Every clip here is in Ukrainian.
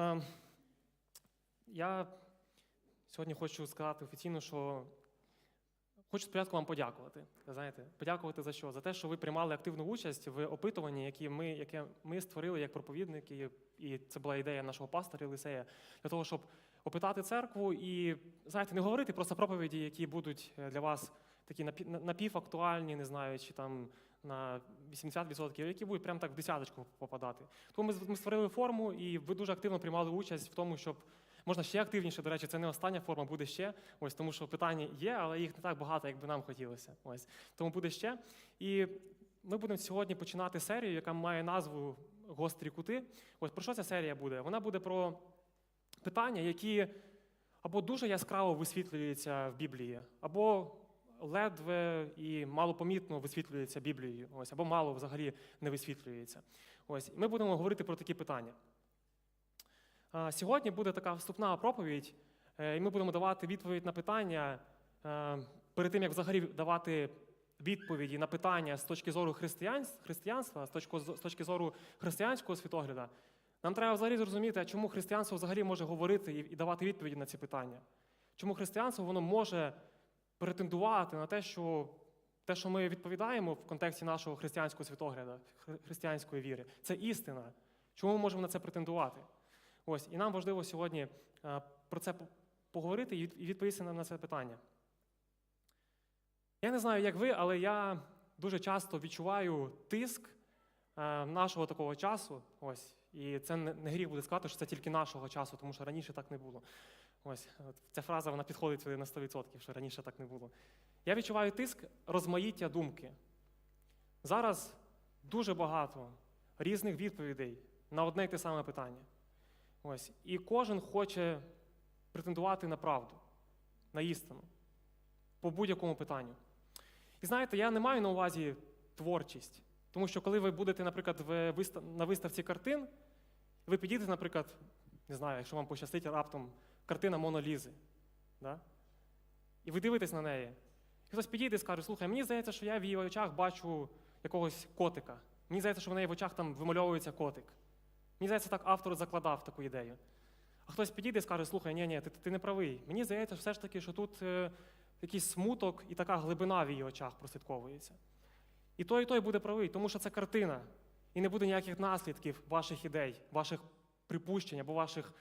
Ем, Я сьогодні хочу сказати офіційно, що хочу спочатку вам подякувати. Знаєте, подякувати за що? За те, що ви приймали активну участь в опитуванні, які ми, яке ми створили як проповідники, і це була ідея нашого пастора Єлисея, для того, щоб опитати церкву і знаєте, не говорити просто проповіді, які будуть е, для вас такі напі- напівактуальні, не знаю, чи там на 80%, які будуть прямо так в десяточку попадати. Тому ми, ми створили форму, і ви дуже активно приймали участь в тому, щоб можна ще активніше. До речі, це не остання форма, буде ще. Ось тому, що питання є, але їх не так багато, як би нам хотілося. Ось тому буде ще. І ми будемо сьогодні починати серію, яка має назву Гострі кути. Ось про що ця серія буде? Вона буде про питання, які або дуже яскраво висвітлюються в Біблії, або ледве і малопомітно висвітлюється Біблією, ось, або мало взагалі не висвітлюється. Ось, ми будемо говорити про такі питання. Сьогодні буде така вступна проповідь, е, і ми будемо давати відповідь на питання е, перед тим, як взагалі давати відповіді на питання з точки зору християнства, з точки, зору християнського світогляду. Нам треба взагалі зрозуміти, чому християнство взагалі може говорити і давати відповіді на ці питання. Чому християнство воно може претендувати на те, що те, що ми відповідаємо в контексті нашого християнського світогляду, християнської віри, це істина. Чому ми можемо на це претендувати? Ось, і нам важливо сьогодні е, про це поговорити і відповісти на на це питання. Я не знаю, як ви, але я дуже часто відчуваю тиск е, нашого такого часу. Ось, і це не гріх буде сказати, що це тільки нашого часу, тому що раніше так не було. Ось ця фраза вона підходить сюди на 100%, що раніше так не було. Я відчуваю тиск розмаїття думки. Зараз дуже багато різних відповідей на одне й те саме питання. Ось. І кожен хоче претендувати на правду, на істину по будь-якому питанню. І знаєте, я не маю на увазі творчість. Тому що коли ви будете, наприклад, на виставці картин, ви підійдете, наприклад, не знаю, якщо вам пощастить раптом картина Монолізи. Да? І ви дивитесь на неї. І хтось підійде і скаже, слухай, мені здається, що я в її очах бачу якогось котика. Мені здається, що в неї в очах там вимальовується котик. Мені здається, так автор закладав таку ідею. А хтось підійде і скаже, слухай, ні, ні, ти, ти не правий. Мені здається, все ж таки, що тут е, якийсь смуток і така глибина в її очах прослідковується. І той, і той буде правий, тому що це картина. І не буде ніяких наслідків ваших ідей, ваших припущень або ваших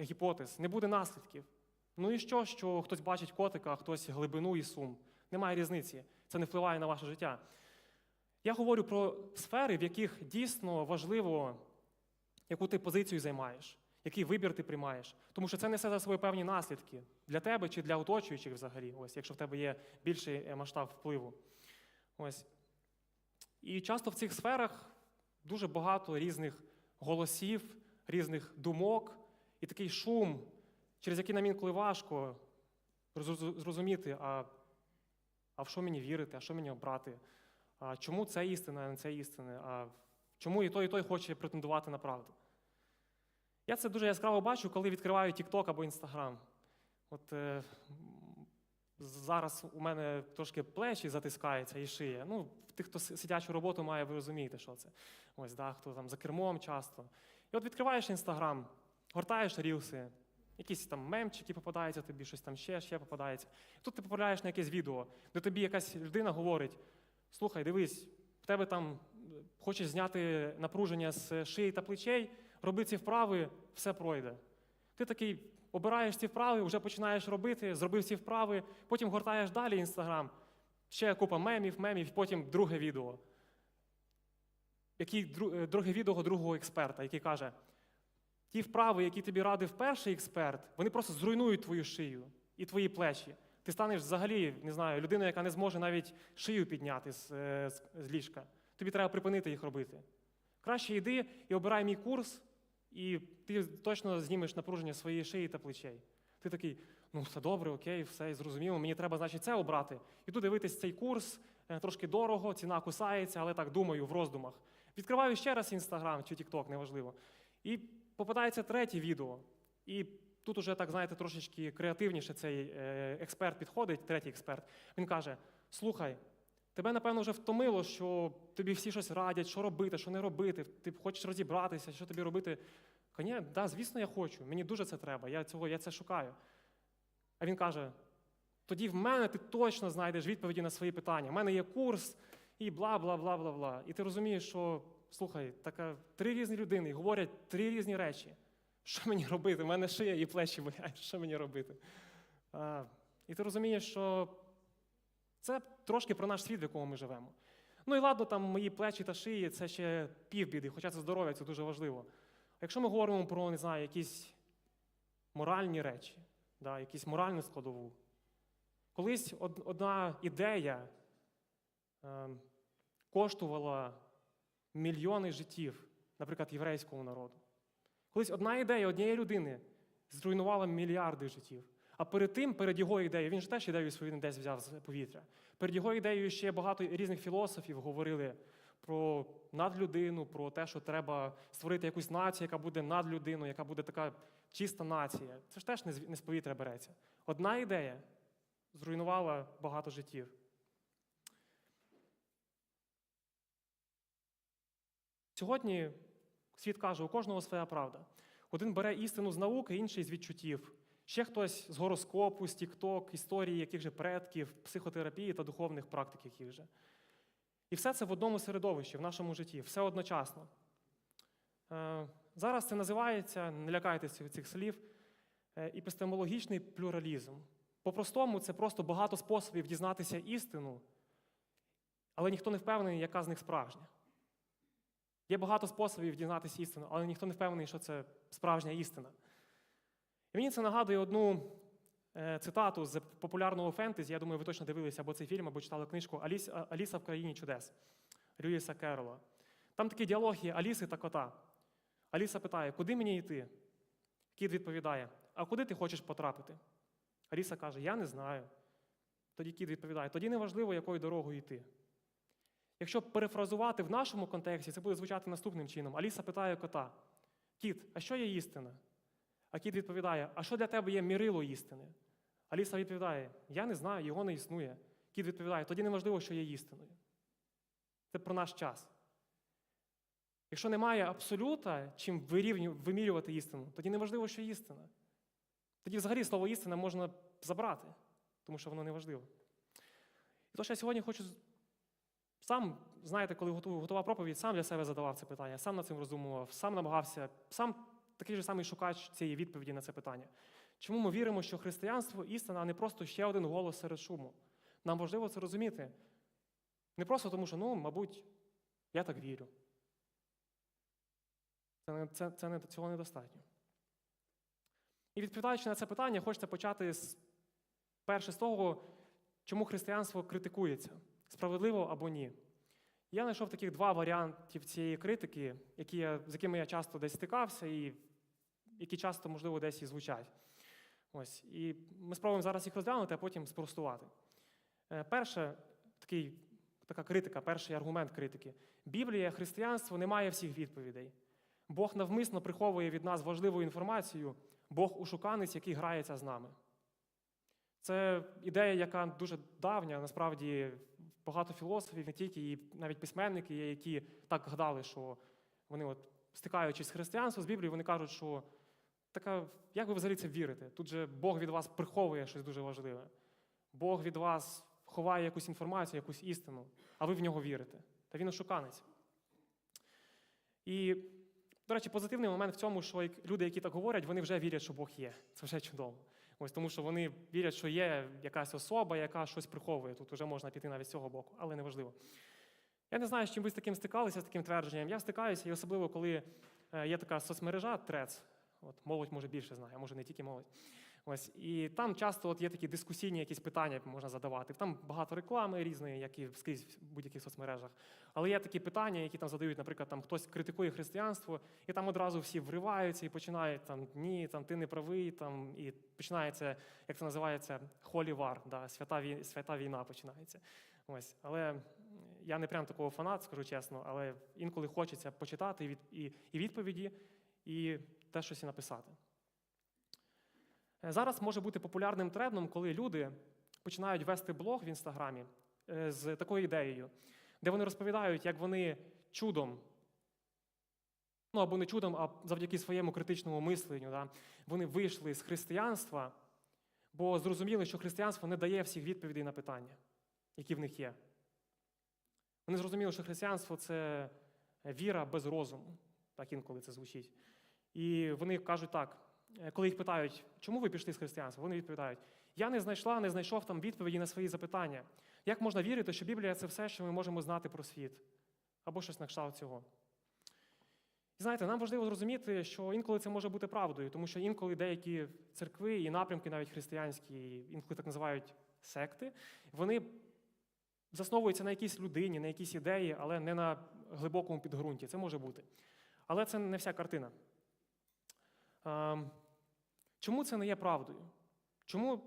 гіпотез. Не буде наслідків. Ну і що, що хтось бачить котика, а хтось глибину і сум. Немає різниці. Це не впливає на ваше життя. Я говорю про сфери, в яких дійсно важливо, яку ти позицію займаєш, який вибір ти приймаєш. Тому що це несе за собою певні наслідки для тебе чи для оточуючих взагалі, ось, якщо в тебе є більший е, масштаб впливу. Ось. І часто в цих сферах дуже багато різних голосів, різних думок і такий шум, через який нам інколи важко зрозуміти, а, а в що мені вірити, а що мені обрати, а чому це істина, а не це істина, а чому і той, і той хоче претендувати на правду. Я це дуже яскраво бачу, коли відкриваю TikTok або Instagram. От е, зараз у мене трошки плечі затискаються і шия. Ну, тих, хто сидячу роботу має, ви розумієте, що це. Ось, да, хто там за кермом часто. І от відкриваєш Інстаграм, гортаєш рілси, якісь там мемчики попадаються тобі, щось там ще, ще попадається. Тут ти потрапляєш на якесь відео, де тобі якась людина говорить: слухай, дивись, в тебе там е, хочеш зняти напруження з шиї та плечей, роби ці вправи, все пройде. Ти такий обираєш ці вправи, вже починаєш робити, зробив ці вправи, потім гортаєш далі Інстаграм, ще купа мемів, мемів, потім друге відео. Який, е, друге відео другого експерта, який каже: ті вправи, які тобі радив перший експерт, вони просто зруйнують твою шию і твої плечі. Ти станеш взагалі, не знаю, людиною, яка не зможе навіть шию підняти з, е, з, з ліжка. Тобі треба припинити їх робити. Краще йди і обирай мій курс, і ти точно знімеш напруження своєї шиї та плечей. Ти такий, ну все добре, окей, все зрозуміло, мені треба, значить, це обрати. Іду дивитись цей курс, е, трошки дорого, ціна кусається, але так думаю в роздумах. Відкриваю ще раз Інстаграм чи Тікток, неважливо. І попадається третє відео. І тут уже так, знаєте, трошечки креативніше цей е, експерт підходить, третій експерт. Він каже: слухай, тебе, напевно, вже втомило, що тобі всі щось радять, що робити, що не робити. Ти хочеш розібратися, що тобі робити. Ні, да, звісно, я хочу. Мені дуже це треба. Я цього, я це шукаю. А він каже: тоді в мене ти точно знайдеш відповіді на свої питання. У мене є курс і бла, бла, бла, бла, бла. І ти розумієш, що слухай, така три різні людини говорять три різні речі. Що мені робити? У мене шия і плечі болять. Що мені робити? А, і ти розумієш, що це трошки про наш світ, в якому ми живемо. Ну і ладно, там мої плечі та шиї це ще півбіди, хоча це здоров'я, це дуже важливо. А якщо ми говоримо про, не знаю, якісь моральні речі, да, якісь моральну складову, колись одна ідея е, коштувала мільйони життів, наприклад, єврейського народу. Колись одна ідея однієї людини зруйнувала мільярди життів. А перед тим, перед його ідеєю, він ж теж ідею свою десь взяв з повітря. Перед його ідеєю ще багато різних філософів говорили про надлюдину, про те, що треба створити якусь націю, яка буде над людиною, яка буде така чиста нація. Це ж теж не з повітря береться. Одна ідея зруйнувала багато життів. Сьогодні світ каже, у кожного своя правда. Один бере істину з науки, інший з відчуттів. Ще хтось з гороскопу, з тікток, історії яких же предків, психотерапії та духовних практик яких же. І все це в одному середовищі, в нашому житті, все одночасно. Е, Зараз це називається, не лякайтеся цих слів, е, епістемологічний плюралізм. По-простому, це просто багато способів дізнатися істину, але ніхто не впевнений, яка з них справжня. Є багато способів дізнатися істину, але ніхто не впевнений, що це справжня істина. І мені це нагадує одну е, цитату з популярного фентезі. Я думаю, ви точно дивилися або цей фільм, або читали книжку Аліса в країні чудес Льюіса Керрола. Там такий діалог є Аліси та кота. Аліса питає, куди мені йти? Кіт відповідає: А куди ти хочеш потрапити? Аліса каже: Я не знаю. Тоді кіт відповідає: тоді неважливо, якою дорогою йти. Якщо перефразувати в нашому контексті, це буде звучати наступним чином. Аліса питає кота: Кіт, а що є істина? А кіт відповідає: А що для тебе є мірило істини? Аліса відповідає: Я не знаю, його не існує. Кіт відповідає: тоді неважливо, що є істиною. Це про наш час. Якщо немає абсолюта, чим вимірювати істину, тоді неважливо, що істина. Тоді взагалі слово істина можна забрати, тому що воно не важливо. І тож я сьогодні хочу сам, знаєте, коли готував, проповідь, сам для себе задавав це питання, сам над цим роздумував, сам намагався, сам такий же самий шукач цієї відповіді на це питання. Чому ми віримо, що християнство істина, а не просто ще один голос серед шуму? Нам важливо це розуміти. Не просто тому, що, ну, мабуть, я так вірю. Це, це, це не, цього недостатньо. І відповідаючи на це питання, хочеться почати з перше з того, чому християнство критикується справедливо або ні. Я знайшов таких два варіантів цієї критики, які я, з якими я часто десь стикався, і які часто, можливо, десь і звучать. Ось. І ми спробуємо зараз їх розглянути, а потім спростувати. Е, Перше, такий, така критика, перший аргумент критики. Біблія, християнство не має всіх відповідей. Бог навмисно приховує від нас важливу інформацію, Бог ушуканець, який грається з нами. Це ідея, яка дуже давня, насправді багато філософів, не тільки і навіть письменники, є, які так гадали, що вони, от, стикаючись з християнством, з Біблією, вони кажуть, що така, як ви взагалі це вірите? Тут же Бог від вас приховує щось дуже важливе. Бог від вас ховає якусь інформацію, якусь істину, а ви в нього вірите. Та він ошуканець. І, до речі, позитивний момент в цьому, що люди, які так говорять, вони вже вірять, що Бог є. Це вже чудово. Ось тому, що вони вірять, що є якась особа, яка щось приховує. Тут вже можна піти навіть з цього боку, але неважливо. Я не знаю, з чим ви з таким стикалися, з таким твердженням. Я стикаюся, і особливо, коли е, є така соцмережа Трец. От молодь може більше знає, може не тільки молодь. Ось і там часто от є такі дискусійні якісь питання можна задавати. Там багато реклами різної, як і скрізь в будь-яких соцмережах. Але є такі питання, які там задають, наприклад, там хтось критикує християнство, і там одразу всі вриваються і починають там ні, там ти не правий, там і починається, як це називається, war, да, свята війна, свята війна починається. Ось, але я не прям такого фанат, скажу чесно, але інколи хочеться почитати і, і відповіді, і те щось і написати. Е, Зараз може бути популярним трендом, коли люди починають вести блог в інстаграмі е, з такою ідеєю, де вони розповідають, як вони чудом ну або не чудом, а завдяки своєму критичному мисленню, да, вони вийшли з християнства, бо зрозуміли, що християнство не дає всіх відповідей на питання, які в них є. Вони зрозуміли, що християнство це віра без розуму, так інколи це звучить. І вони кажуть так, коли їх питають, чому ви пішли з християнства, вони відповідають: я не знайшла, не знайшов там відповіді на свої запитання. Як можна вірити, що Біблія це все, що ми можемо знати про світ? Або щось на кшталт цього. І знаєте, нам важливо зрозуміти, що інколи це може бути правдою, тому що інколи деякі церкви і напрямки, навіть християнські, інколи так називають секти, вони засновуються на якійсь людині, на якійсь ідеї, але не на глибокому підґрунті. Це може бути. Але це не вся картина. Чому це не є правдою? Чому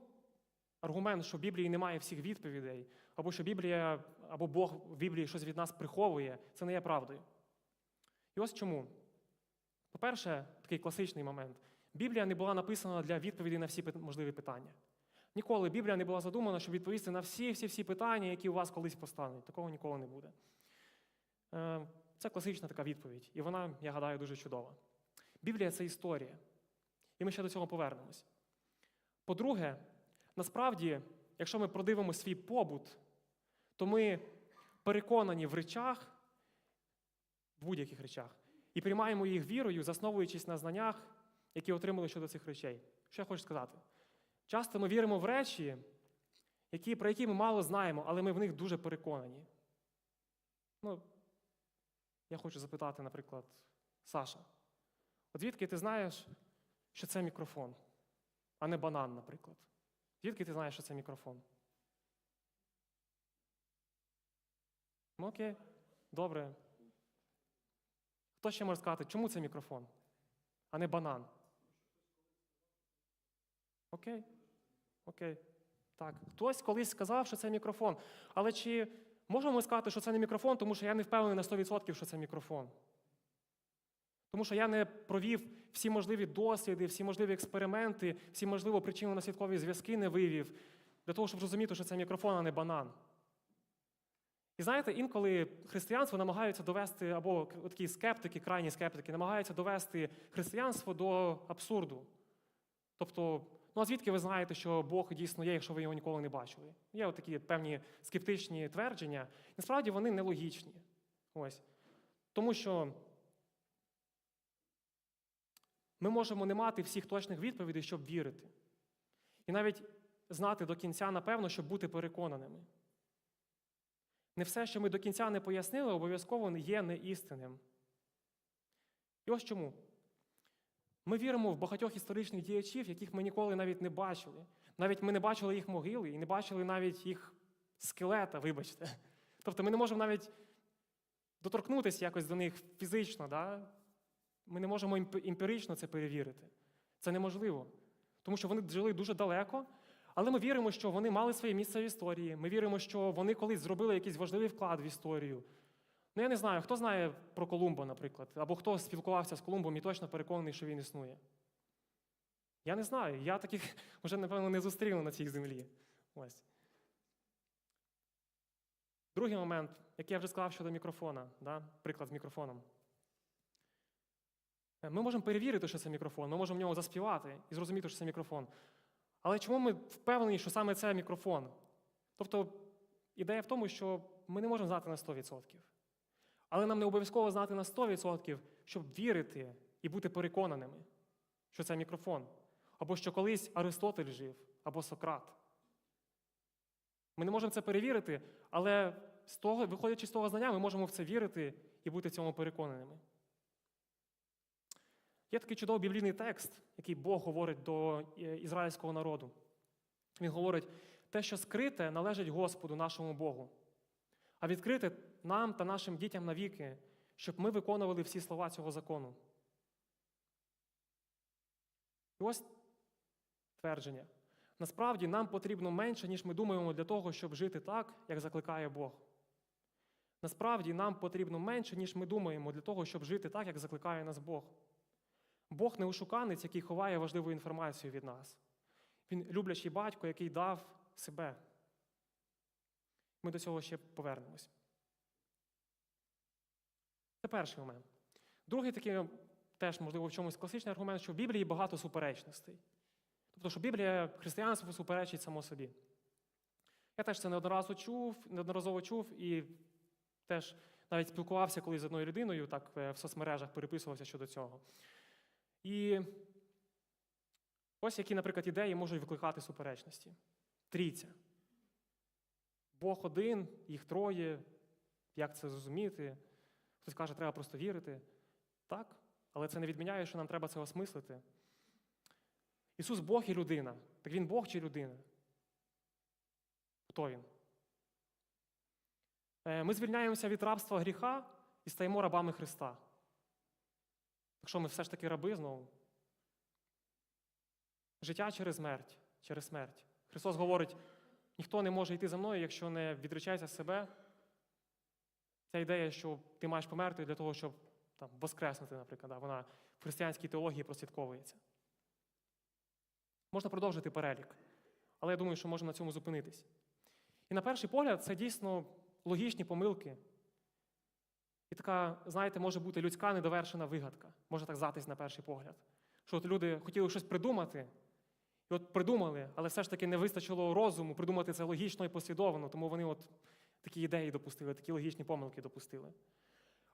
аргумент, що в Біблії немає всіх відповідей, або що Біблія, або Бог в Біблії щось від нас приховує, це не є правдою? І ось чому. По-перше, такий класичний момент. Біблія не була написана для відповіді на всі можливі питання. Ніколи Біблія не була задумана, щоб відповісти на всі-всі-всі питання, які у вас колись постануть. Такого ніколи не буде. Е, Це класична така відповідь, і вона, я гадаю, дуже чудова. Біблія це історія. І ми ще до цього повернемось. По-друге, насправді, якщо ми продивимо свій побут, то ми переконані в речах, в будь-яких речах, і приймаємо їх вірою, засновуючись на знаннях, які отримали щодо цих речей. Що я хочу сказати? Часто ми віримо в речі, які, про які ми мало знаємо, але ми в них дуже переконані. Ну, я хочу запитати, наприклад, Саша, от звідки ти знаєш, що це мікрофон, а не банан, наприклад? Звідки ти знаєш, що це мікрофон? Ну, окей, добре. Хто ще може сказати, чому це мікрофон, а не банан? Окей. Окей. Так. Хтось колись сказав, що це мікрофон. Але чи можемо ми сказати, що це не мікрофон, тому що я не впевнений на 100%, що це мікрофон? Тому що я не провів всі можливі досліди, всі можливі експерименти, всі можливі причинно-наслідкові зв'язки не вивів для того, щоб зрозуміти, що це мікрофон, а не банан. І знаєте, інколи християнство намагаються довести, або такі скептики, крайні скептики, намагаються довести християнство до абсурду. Тобто, ну а звідки ви знаєте, що Бог дійсно є, якщо ви його ніколи не бачили? Є от такі певні скептичні твердження. Насправді вони нелогічні. Ось. Тому що ми можемо не мати всіх точних відповідей, щоб вірити. І навіть знати до кінця, напевно, щоб бути переконаними. Не все, що ми до кінця не пояснили, обов'язково є неістинним. І ось чому. Ми віримо в багатьох історичних діячів, яких ми ніколи навіть не бачили. Навіть ми не бачили їх могили і не бачили навіть їх скелета, вибачте. Тобто ми не можемо навіть доторкнутися якось до них фізично. Да? Ми не можемо емпірично це перевірити. Це неможливо. Тому що вони жили дуже далеко, але ми віримо, що вони мали своє місце в історії. Ми віримо, що вони колись зробили якийсь важливий вклад в історію. Ну, я не знаю, хто знає про Колумба, наприклад, або хто спілкувався з Колумбом і точно переконаний, що він існує. Я не знаю. Я таких вже, напевно, не зустріну на цій землі. Ось. Другий момент, який я вже сказав щодо мікрофона, да? приклад з мікрофоном. Е, Ми можемо перевірити, що це мікрофон, ми можемо в нього заспівати і зрозуміти, що це мікрофон. Але чому ми впевнені, що саме це мікрофон? Тобто, ідея в тому, що ми не можемо знати на 100%. Але нам не обов'язково знати на 100%, щоб вірити і бути переконаними, що це мікрофон. Або що колись Аристотель жив, або Сократ. Ми не можемо це перевірити, але з того, виходячи з того знання, ми можемо в це вірити і бути в цьому переконаними. Є такий чудовий біблійний текст, який Бог говорить до е, ізраїльського народу. Він говорить: те, що скрите, належить Господу, нашому Богу, а відкрите нам та нашим дітям навіки, щоб ми виконували всі слова цього закону. І ось твердження. Насправді нам потрібно менше, ніж ми думаємо для того, щоб жити так, як закликає Бог. Насправді нам потрібно менше, ніж ми думаємо, для того, щоб жити так, як закликає нас Бог. Бог не ушуканець, який ховає важливу інформацію від нас. Він люблячий батько, який дав себе. Ми до цього ще повернемось. Це перший момент. Другий такий, теж, можливо, в чомусь класичний аргумент, що в Біблії багато суперечностей. Тобто, що Біблія християнство суперечить само собі. Я теж це неодноразово чув, неодноразово чув і теж навіть спілкувався колись з одною людиною, так е, в соцмережах переписувався щодо цього. І ось які, наприклад, ідеї можуть викликати суперечності. Трійця. Бог один, їх троє. Як це зрозуміти? Хтось каже, треба просто вірити. Так, але це не відміняє, що нам треба це осмислити. Ісус Бог і людина. Так Він Бог чи людина? Хто він? Е, Ми звільняємося від рабства гріха і стаємо рабами Христа. Якщо ми все ж таки раби знову. Життя через смерть, через смерть. Христос говорить: ніхто не може йти за мною, якщо не відречається себе. Ця ідея, що ти маєш померти для того, щоб там, воскреснути, наприклад, да, вона в християнській теології прослідковується. Можна продовжити перелік, але я думаю, що можна на цьому зупинитись. І на перший погляд, це дійсно логічні помилки. І така, знаєте, може бути людська недовершена вигадка. Може так здатись на перший погляд. Що от люди хотіли щось придумати, і от придумали, але все ж таки не вистачило розуму придумати це логічно і послідовно, тому вони от такі ідеї допустили, такі логічні помилки допустили.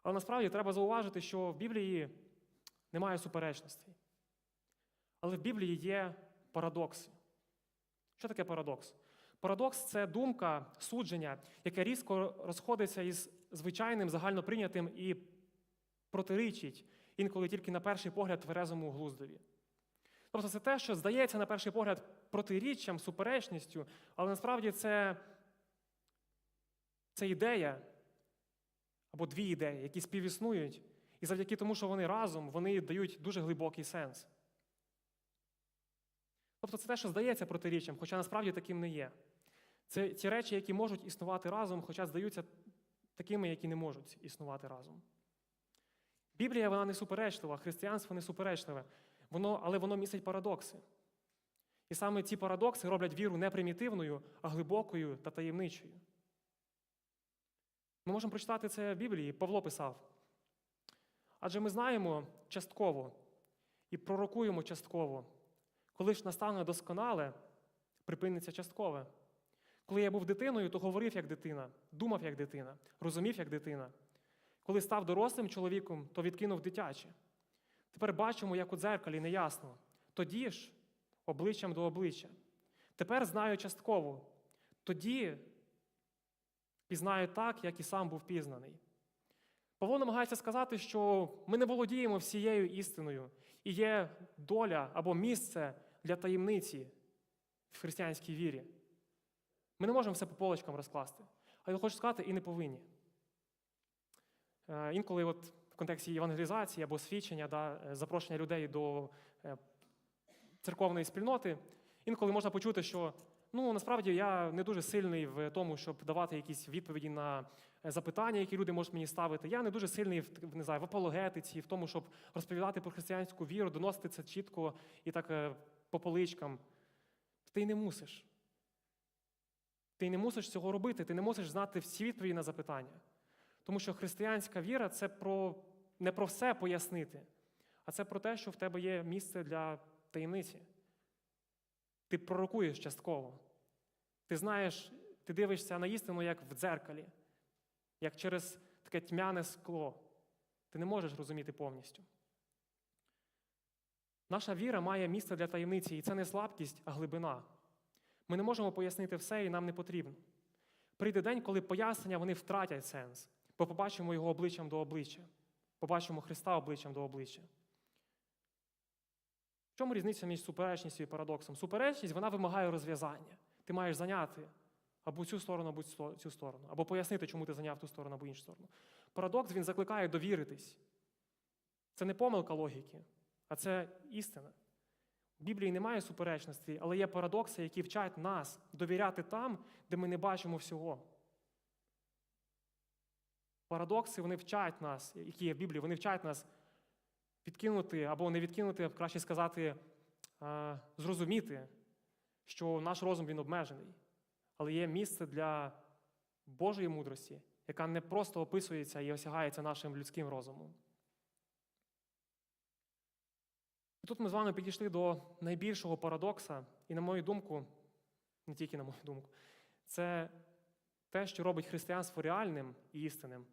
Але насправді треба зауважити, що в Біблії немає суперечностей. Але в Біблії є парадокси. Що таке парадокс? Парадокс це думка, судження, яке різко розходиться із звичайним загальноприйнятим і протирічить інколи тільки на перший погляд тверезому глуздові. Тобто це те, що здається на перший погляд протиріччям, суперечністю, але насправді це, це ідея або дві ідеї, які співіснують, і завдяки тому, що вони разом, вони дають дуже глибокий сенс. Тобто це те, що здається протиріччям, хоча насправді таким не є. Це ті речі, які можуть існувати разом, хоча здаються такими, які не можуть існувати разом. Біблія вона не суперечлива, християнство не суперечливе, воно, але воно містить парадокси. І саме ці парадокси роблять віру не примітивною, а глибокою та таємничою. Ми можемо прочитати це в Біблії, Павло писав. Адже ми знаємо частково і пророкуємо частково, коли ж настане досконале, припиниться часткове. Коли я був дитиною, то говорив як дитина, думав як дитина, розумів як дитина. Коли став дорослим чоловіком, то відкинув дитяче. Тепер бачимо, як у дзеркалі неясно. Тоді ж обличчям до обличчя. Тепер знаю частково. Тоді пізнаю так, як і сам був пізнаний. Павло намагається сказати, що ми не володіємо всією істиною, і є доля або місце для таємниці в християнській вірі. Ми не можемо все по полочкам розкласти. А я хочу сказати, і не повинні. Е, Інколи, от в контексті евангелізації або свідчення, да, е, запрошення людей до е, церковної спільноти, інколи можна почути, що ну насправді я не дуже сильний в тому, щоб давати якісь відповіді на запитання, які люди можуть мені ставити. Я не дуже сильний в не знаю, в апологетиці, в тому, щоб розповідати про християнську віру, доносити це чітко і так по поличкам. Ти не мусиш. Ти не мусиш цього робити, ти не мусиш знати всі відповіді на запитання. Тому що християнська віра це про, не про все пояснити, а це про те, що в тебе є місце для таємниці. Ти пророкуєш частково. Ти знаєш, ти дивишся на істину, як в дзеркалі, як через таке тьмяне скло. Ти не можеш розуміти повністю. Наша віра має місце для таємниці, і це не слабкість, а глибина. Ми не можемо пояснити все, і нам не потрібно. Прийде день, коли пояснення вони втратять сенс, бо побачимо його обличчям до обличчя, побачимо Христа обличчям до обличчя. В чому різниця між суперечністю і парадоксом? Суперечність вона вимагає розв'язання. Ти маєш зайняти або цю сторону, або цю сторону, або пояснити, чому ти зайняв ту сторону або іншу сторону. Парадокс він закликає довіритись. Це не помилка логіки, а це істина. В Біблії немає суперечностей, але є парадокси, які вчать нас довіряти там, де ми не бачимо всього. Парадокси вони вчать нас, які є в Біблії, вони вчать нас відкинути або не відкинути, краще сказати, зрозуміти, що наш розум він обмежений, але є місце для Божої мудрості, яка не просто описується і осягається нашим людським розумом. Тут ми з вами підійшли до найбільшого парадокса, і, на мою думку, не тільки на мою думку, це те, що робить християнство реальним і істинним.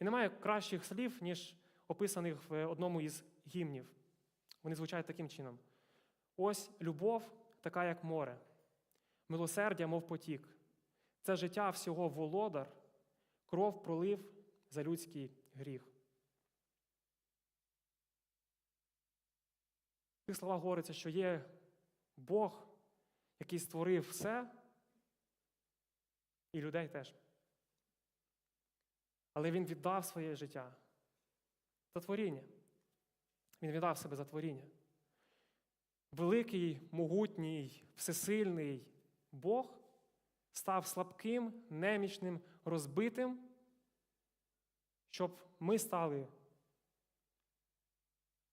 І немає кращих слів, ніж описаних в одному із гімнів. Вони звучать таким чином: ось любов, така як море, милосердя, мов потік. Це життя всього володар, кров пролив за людський гріх. В цих словах говориться, що є Бог, який створив все, і людей теж. Але Він віддав своє життя за творіння. Він віддав себе за творіння. Великий, могутній, всесильний Бог став слабким, немічним, розбитим, щоб ми стали,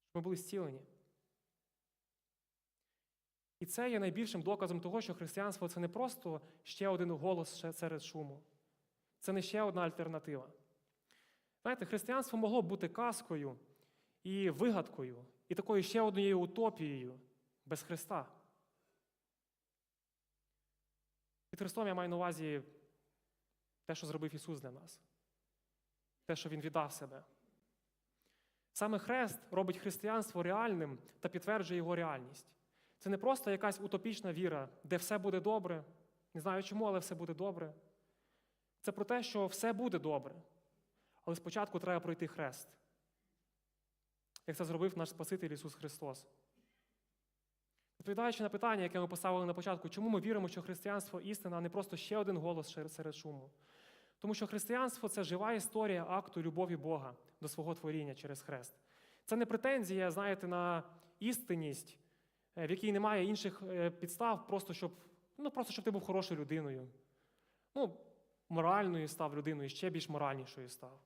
щоб ми були зцілені. І це є найбільшим доказом того, що християнство це не просто ще один голос серед шуму. Це не ще одна альтернатива. Знаєте, християнство могло б бути казкою і вигадкою, і такою ще однією утопією без Христа. Під Христом я маю на увазі те, що зробив Ісус для нас, те, що Він віддав себе. Саме Хрест робить християнство реальним та підтверджує його реальність. Це не просто якась утопічна віра, де все буде добре. Не знаю чому, але все буде добре. Це про те, що все буде добре. Але спочатку треба пройти хрест. Як це зробив наш Спаситель Ісус Христос. Відповідаючи на питання, яке ми поставили на початку, чому ми віримо, що християнство істина, а не просто ще один голос серед шуму? Тому що християнство це жива історія акту любові Бога до свого творіння через хрест. Це не претензія, знаєте, на істинність, в якій немає інших е, підстав, просто щоб, ну, просто щоб ти був хорошою людиною. Ну, моральною став людиною, ще більш моральнішою став.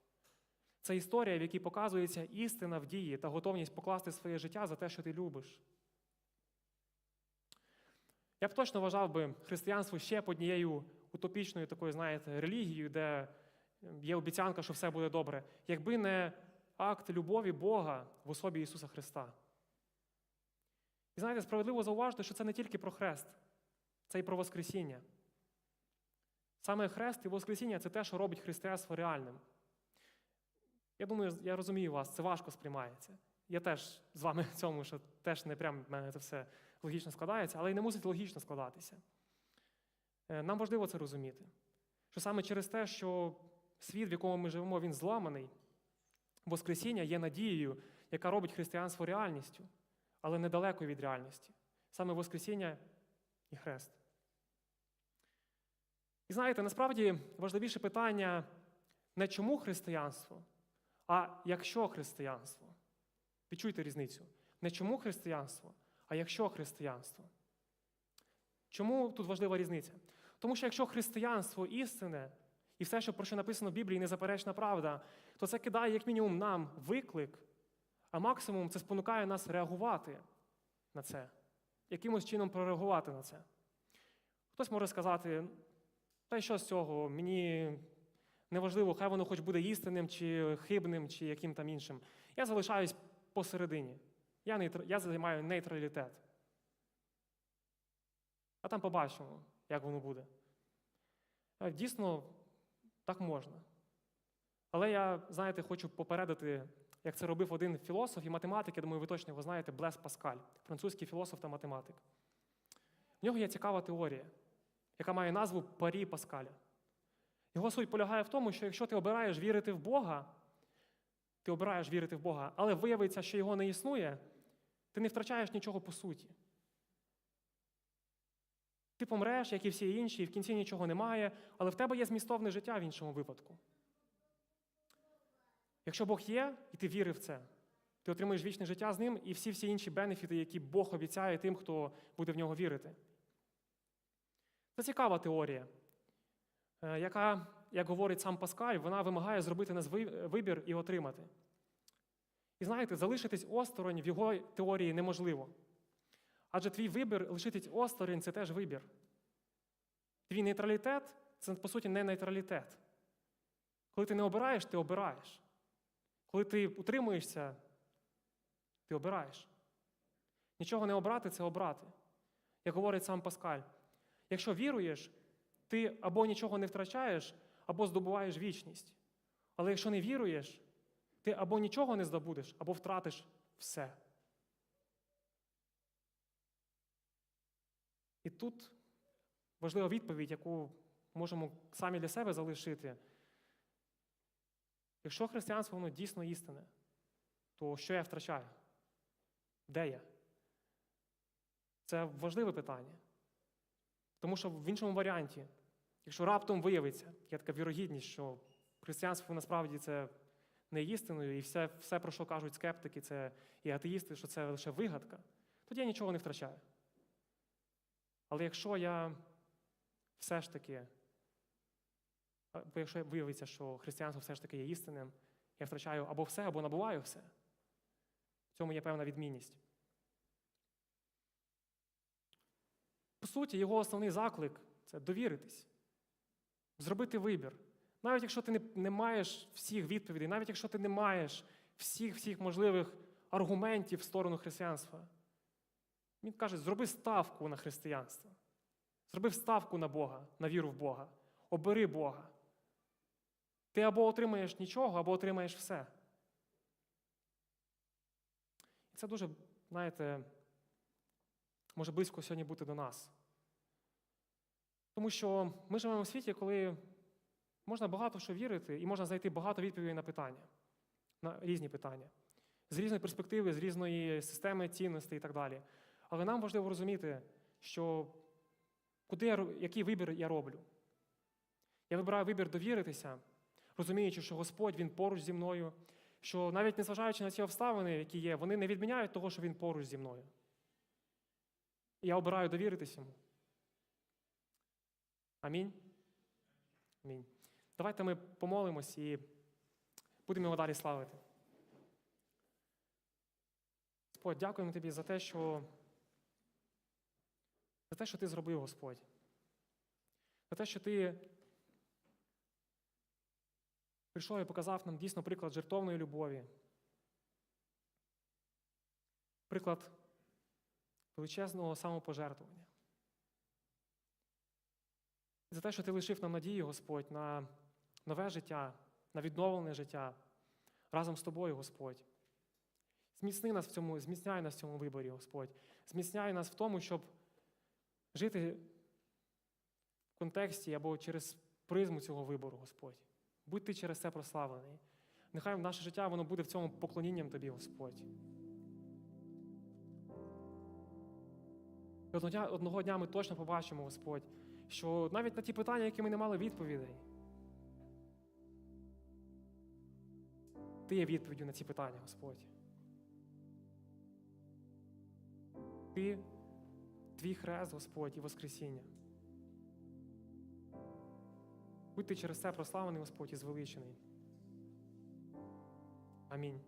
Це історія, в якій показується істина в дії та готовність покласти своє життя за те, що ти любиш. Я б точно вважав би християнство ще б однією утопічною такою, знаєте, релігією, де є обіцянка, що все буде добре, якби не акт любові Бога в особі Ісуса Христа. І знаєте, справедливо зауважити, що це не тільки про хрест, це і про Воскресіння. Саме хрест і Воскресіння це те, що робить християнство реальним. Я думаю, я розумію вас, це важко сприймається. Я теж з вами в цьому, що теж не прям в мене це все логічно складається, але й не мусить логічно складатися. Е, Нам важливо це розуміти. Що саме через те, що світ, в якому ми живемо, він зламаний, Воскресіння є надією, яка робить християнство реальністю, але недалеко від реальності. Саме Воскресіння і Хрест. І знаєте, насправді важливіше питання не чому християнство, а якщо християнство. Відчуйте різницю. Не чому християнство, а якщо християнство. Чому тут важлива різниця? Тому що якщо християнство істине, і все, що про що написано в Біблії, незаперечна правда, то це кидає, як мінімум, нам виклик, а максимум це спонукає нас реагувати на це, якимось чином прореагувати на це. Хтось може сказати, та й що з цього? Мені неважливо, хай воно хоч буде істинним, чи хибним, чи яким там іншим. Я залишаюсь посередині. Я, нейтр... я займаю нейтралітет. А там побачимо, як воно буде. Е, Дійсно, так можна. Але я, знаєте, хочу попередити, як це робив один філософ і математик, я думаю, ви точно його знаєте, Блес Паскаль, французький філософ та математик. В нього є цікава теорія, яка має назву Парі Паскаля. Його суть полягає в тому, що якщо ти обираєш вірити в Бога, ти обираєш вірити в Бога, але виявиться, що його не існує, ти не втрачаєш нічого по суті. Ти помреш, як і всі інші, і в кінці нічого немає, але в тебе є змістовне життя в іншому випадку. Якщо Бог є, і ти вірив в це, ти отримуєш вічне життя з ним і всі всі інші бенефіти, які Бог обіцяє тим, хто буде в нього вірити. Це цікава теорія, е, яка, як говорить сам Паскаль, вона вимагає зробити нас вибір і отримати. І знаєте, залишитись осторонь в його теорії неможливо. Адже твій вибір лишитись осторонь це теж вибір. Твій нейтралітет це, по суті, не нейтралітет. Коли ти не обираєш, ти обираєш. Коли ти утримуєшся, ти обираєш. Нічого не обрати це обрати. Як говорить сам Паскаль, якщо віруєш, ти або нічого не втрачаєш, або здобуваєш вічність. Але якщо не віруєш, ти або нічого не здобудеш, або втратиш все. І тут важлива відповідь, яку можемо самі для себе залишити. Якщо християнство воно дійсно істинне, то що я втрачаю? Де я? Це важливе питання. Тому що в іншому варіанті, якщо раптом виявиться, є така вірогідність, що християнство насправді це не істиною, і все, все, про що кажуть скептики, це і атеїсти, що це лише вигадка, тоді я нічого не втрачаю. Але якщо я все ж таки, або якщо виявиться, що християнство все ж таки є істинним, я втрачаю або все, або набуваю все. В цьому є певна відмінність. По суті, його основний заклик це довіритись, зробити вибір. Навіть якщо ти не, не маєш всіх відповідей, навіть якщо ти не маєш всіх всіх можливих аргументів в сторону християнства, він каже: зроби ставку на християнство. Зроби ставку на Бога, на віру в Бога. Обери Бога. Ти або отримаєш нічого, або отримаєш все. І це дуже, знаєте, може близько сьогодні бути до нас. Тому що ми живемо в світі, коли можна багато що вірити, і можна знайти багато відповідей на питання, на різні питання, з різної перспективи, з різної системи цінностей і так далі. Але нам важливо розуміти, що куди я, який вибір я роблю. Я вибираю вибір довіритися, розуміючи, що Господь Він поруч зі мною, що навіть незважаючи на ці обставини, які є, вони не відміняють того, що Він поруч зі мною. І я обираю довіритись йому. Амінь. Амінь. Давайте ми помолимось і будемо його далі славити. Господь, дякуємо тобі за те, що за те, що ти зробив, Господь. За те, що ти прийшов і показав нам дійсно приклад жертовної любові. Приклад величезного самопожертвування. За те, що ти лишив нам надію, Господь, на нове життя, на відновлене життя разом з тобою, Господь. Зміцни нас в цьому, зміцняй нас в цьому виборі, Господь. Зміцняй нас в тому, щоб жити в контексті або через призму цього вибору, Господь. Будь ти через це прославлений. Нехай наше життя воно буде в цьому поклонінням Тобі, Господь. І одного дня ми точно побачимо, Господь, що навіть на ті питання, які ми не мали відповідей, Ти є відповіддю на ці питання, Господь. Ти, твій хрест, Господь, і Воскресіння. Будь ти через це прославлений, Господь, і звеличений. Амінь.